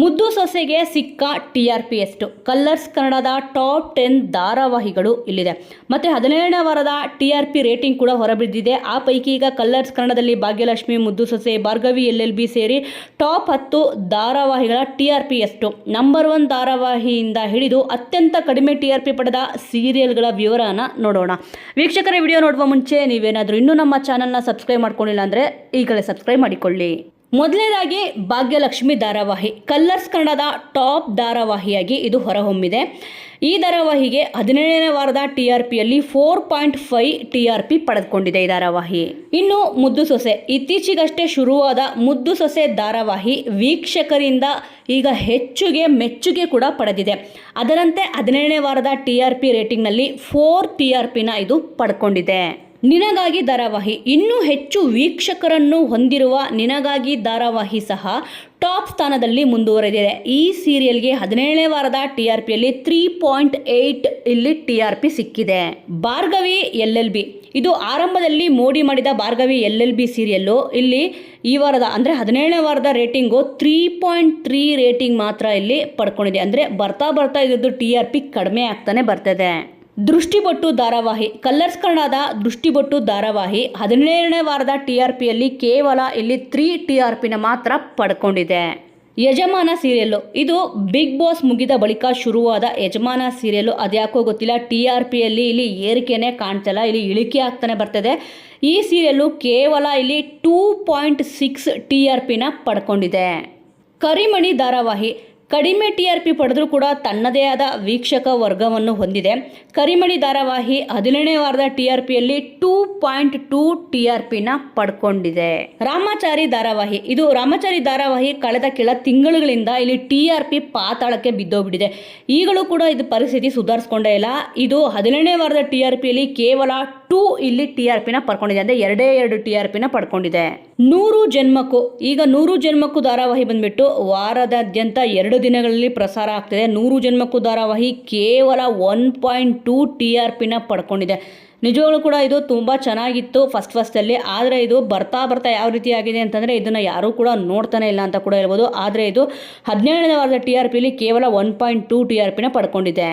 ಮುದ್ದು ಸೊಸೆಗೆ ಸಿಕ್ಕ ಟಿ ಆರ್ ಪಿ ಎಷ್ಟು? ಕಲ್ಲರ್ಸ್ ಕನ್ನಡದ ಟಾಪ್ ಟೆನ್ ಧಾರಾವಾಹಿಗಳು ಇಲ್ಲಿದೆ. ಮತ್ತು ಹದಿನೇಳನೇ ವಾರದ ಟಿ ಆರ್ ಪಿ ರೇಟಿಂಗ್ ಕೂಡ ಹೊರಬಿದ್ದಿದೆ. ಆ ಪೈಕಿ ಈಗ ಕಲ್ಲರ್ಸ್ ಕನ್ನಡದಲ್ಲಿ Bhagyalakshmi, Muddu Sose, Bhargavi, L L B ಸೇರಿ ಟಾಪ್ ಹತ್ತು ಧಾರಾವಾಹಿಗಳ ಟಿ ಆರ್ ಪಿ ಎಷ್ಟು? ನಂಬರ್ ಒನ್ ಧಾರಾವಾಹಿಯಿಂದ ಹಿಡಿದು ಅತ್ಯಂತ ಕಡಿಮೆ ಟಿ ಆರ್ ಪಿ ಪಡೆದ ಸೀರಿಯಲ್ಗಳ ವಿವರನ ನೋಡೋಣ. ವೀಕ್ಷಕರ, ವಿಡಿಯೋ ನೋಡುವ ಮುಂಚೆ ನೀವೇನಾದರೂ ಇನ್ನೂ ನಮ್ಮ ಚಾನಲ್ನ ಸಬ್ಸ್ಕ್ರೈಬ್ ಮಾಡ್ಕೊಂಡಿಲ್ಲ ಅಂದರೆ ಈಗಲೇ ಸಬ್ಸ್ಕ್ರೈಬ್ ಮಾಡಿಕೊಳ್ಳಿ. ಮೊದಲನೇದಾಗಿ ಭಾಗ್ಯಲಕ್ಷ್ಮಿ ಧಾರಾವಾಹಿ. ಕಲ್ಲರ್ಸ್ ಕನ್ನಡದ ಟಾಪ್ ಧಾರಾವಾಹಿಯಾಗಿ ಇದು ಹೊರಹೊಮ್ಮಿದೆ. ಈ ಧಾರಾವಾಹಿಗೆ ಹದಿನೇಳನೇ ವಾರದ ಟಿ ಆರ್ ಪಿಯಲ್ಲಿ four point five T R P ಪಡೆದುಕೊಂಡಿದೆ ಈ ಧಾರಾವಾಹಿ. ಇನ್ನು ಮುದ್ದು ಸೊಸೆ. ಇತ್ತೀಚೆಗಷ್ಟೇ ಶುರುವಾದ ಮುದ್ದು ಸೊಸೆ ಧಾರಾವಾಹಿ ವೀಕ್ಷಕರಿಂದ ಈಗ ಹೆಚ್ಚುಗೆ ಮೆಚ್ಚುಗೆ ಕೂಡ ಪಡೆದಿದೆ. ಅದರಂತೆ ಹದಿನೇಳನೇ ವಾರದ ಟಿ ಆರ್ ಪಿ ರೇಟಿಂಗ್ನಲ್ಲಿ ಫೋರ್ ಟಿ ಆರ್ ಪಿನ ಇದು ಪಡ್ಕೊಂಡಿದೆ. ನಿನಗಾಗಿ ಧಾರಾವಾಹಿ. ಇನ್ನೂ ಹೆಚ್ಚು ವೀಕ್ಷಕರನ್ನು ಹೊಂದಿರುವ ನಿನಗಾಗಿ ಧಾರಾವಾಹಿ ಸಹ ಟಾಪ್ ಸ್ಥಾನದಲ್ಲಿ ಮುಂದುವರೆದಿದೆ. ಈ ಸೀರಿಯಲ್ಗೆ ಹದಿನೇಳನೇ ವಾರದ ಟಿ ಆರ್ ಪಿಯಲ್ಲಿ ತ್ರೀ ಪಾಯಿಂಟ್ ಏಯ್ಟ್ ಇಲ್ಲಿ ಟಿ ಆರ್ ಪಿ ಸಿಕ್ಕಿದೆ. Bhargavi L L B. ಇದು ಆರಂಭದಲ್ಲಿ ಮೋಡಿ ಮಾಡಿದ Bhargavi L L B serial. ಇಲ್ಲಿ ಈ ವಾರದ, ಅಂದರೆ ಹದಿನೇಳನೇ ವಾರದ rating three point three rating ಮಾತ್ರ ಇಲ್ಲಿ ಪಡ್ಕೊಂಡಿದೆ. ಅಂದರೆ ಬರ್ತಾ ಬರ್ತಾ ಇದ್ದು ಟಿ ಆರ್ ಪಿ ಕಡಿಮೆ ಆಗ್ತಾನೆ ಬರ್ತದೆ. ದೃಷ್ಟಿಬೊಟ್ಟು ಧಾರಾವಾಹಿ. ಕಲ್ಲರ್ಸ್ ಕನ್ನಡದ ದೃಷ್ಟಿಬೊಟ್ಟು ಧಾರಾವಾಹಿ ಹದಿನೇಳನೇ ವಾರದ ಟಿ ಆರ್ ಪಿಯಲ್ಲಿ ಕೇವಲ ಇಲ್ಲಿ ತ್ರೀ ಟಿ ಆರ್ ಪಿನ ಮಾತ್ರ ಪಡ್ಕೊಂಡಿದೆ. ಯಜಮಾನ ಸೀರಿಯಲ್ಲು. ಇದು ಬಿಗ್ ಬಾಸ್ ಮುಗಿದ ಬಳಿಕ ಶುರುವಾದ ಯಜಮಾನ ಸೀರಿಯಲ್ಲು. ಅದ್ಯಾಕೋ ಗೊತ್ತಿಲ್ಲ. ಟಿ ಆರ್ ಪಿಯಲ್ಲಿ ಇಲ್ಲಿ ಏರಿಕೆನೇ ಕಾಣ್ತಲ್ಲ. ಇಲ್ಲಿ ಇಳಿಕೆ ಆಗ್ತಾನೆ ಬರ್ತದೆ. ಈ ಸೀರಿಯಲ್ಲು ಕೇವಲ ಇಲ್ಲಿ two point six T R ಪಿನ ಪಡ್ಕೊಂಡಿದೆ. ಕರಿಮಣಿ ಧಾರಾವಾಹಿ. ಕಡಿಮೆ ಟಿ ಆರ್ ಪಿ ಪಡೆದರೂ ಕೂಡ ತನ್ನದೇ ಆದ ವೀಕ್ಷಕ ವರ್ಗವನ್ನು ಹೊಂದಿದೆ. ಕರಿಮಣಿ ಧಾರಾವಾಹಿ ಹದಿನೇಳನೇ ವಾರದ ಟಿ ಆರ್ ಪಿಯಲ್ಲಿ two point two T R ಪಿನ ಪಡ್ಕೊಂಡಿದೆ. ರಾಮಾಚಾರಿ ಧಾರಾವಾಹಿ. ಇದು ರಾಮಾಚಾರಿ ಧಾರಾವಾಹಿ ಕಳೆದ ಕೆಲ ತಿಂಗಳುಗಳಿಂದ ಇಲ್ಲಿ ಟಿ ಆರ್ ಪಿ ಪಾತಾಳಕ್ಕೆ ಬಿದ್ದೋಗ್ಬಿಟ್ಟಿದೆ. ಈಗಲೂ ಕೂಡ ಇದು ಪರಿಸ್ಥಿತಿ ಸುಧಾರಿಸ್ಕೊಂಡೇ ಇಲ್ಲ. ಇದು ಹದಿನೇಳನೇ ವಾರದ ಟಿ ಆರ್ ಪಿಯಲ್ಲಿ ಕೇವಲ ಟೂ ಇಲ್ಲಿ ಟಿ ಆರ್ ಪಿನ ಪಡ್ಕೊಂಡಿದೆ ಅಂದರೆ ಎರಡೇ ಎರಡು ಟಿ ಆರ್ ಪಿನ ಪಡ್ಕೊಂಡಿದೆ. ನೂರು ಜನ್ಮಕ್ಕೂ, ಈಗ ನೂರು ಜನ್ಮಕ್ಕೂ ಧಾರಾವಾಹಿ ಬಂದ್ಬಿಟ್ಟು ವಾರದಾದ್ಯಂತ ಎರಡು ದಿನಗಳಲ್ಲಿ ಪ್ರಸಾರ ಆಗ್ತಿದೆ. ನೂರು ಜನ್ಮಕ್ಕೂ ಧಾರಾವಾಹಿ ಕೇವಲ one point two T R ಪಿನ ಪಡ್ಕೊಂಡಿದೆ. ನಿಜವಾಗ್ಲೂ ಕೂಡ ಇದು ತುಂಬ ಚೆನ್ನಾಗಿತ್ತು ಫಸ್ಟ್ ಫಸ್ಟಲ್ಲಿ. ಆದರೆ ಇದು ಬರ್ತಾ ಬರ್ತಾ ಯಾವ ರೀತಿ ಆಗಿದೆ ಅಂತಂದರೆ ಇದನ್ನು ಯಾರೂ ಕೂಡ ನೋಡ್ತಾನೆ ಇಲ್ಲ ಅಂತ ಕೂಡ ಹೇಳ್ಬೋದು. ಆದರೆ ಇದು ಹದಿನೇಳನೇ ವಾರದ ಟಿ ಆರ್ ಪಿಲಿ ಕೇವಲ one point two T R ಪಿನ ಪಡ್ಕೊಂಡಿದೆ.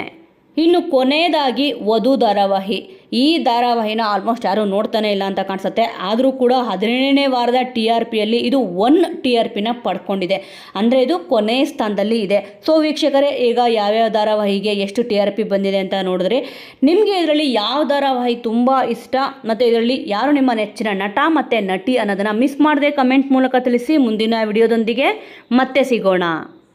ಇನ್ನು ಕೊನೆಯದಾಗಿ ವಧು ಧಾರಾವಾಹಿ. ಈ ಧಾರಾವಾಹಿನ ಆಲ್ಮೋಸ್ಟ್ ಯಾರು ನೋಡ್ತಾನೆ ಇಲ್ಲ ಅಂತ ಕಾಣಿಸುತ್ತೆ. ಆದರೂ ಕೂಡ ಹದಿನೇಳನೇ ವಾರದ ಟಿ ಆರ್ ಪಿಯಲ್ಲಿ ಇದು ಒನ್ ಟಿ ಆರ್ ಪಿನ ಪಡ್ಕೊಂಡಿದೆ. ಅಂದರೆ ಇದು ಕೊನೆಯ ಸ್ಥಾನದಲ್ಲಿ ಇದೆ. ಸೊ ವೀಕ್ಷಕರೇ, ಈಗ ಯಾವ್ಯಾವ ಧಾರಾವಾಹಿಗೆ ಎಷ್ಟು ಟಿ ಆರ್ ಪಿ ಬಂದಿದೆ ಅಂತ ನೋಡಿದ್ರೆ, ನಿಮಗೆ ಇದರಲ್ಲಿ ಯಾವ ಧಾರಾವಾಹಿ ತುಂಬ ಇಷ್ಟ, ಮತ್ತು ಇದರಲ್ಲಿ ಯಾರು ನಿಮ್ಮ ನೆಚ್ಚಿನ ನಟ ಮತ್ತು ನಟಿ ಅನ್ನೋದನ್ನು ಮಿಸ್ ಮಾಡದೆ ಕಮೆಂಟ್ ಮೂಲಕ ತಿಳಿಸಿ. ಮುಂದಿನ ವಿಡಿಯೋದೊಂದಿಗೆ ಮತ್ತೆ ಸಿಗೋಣ.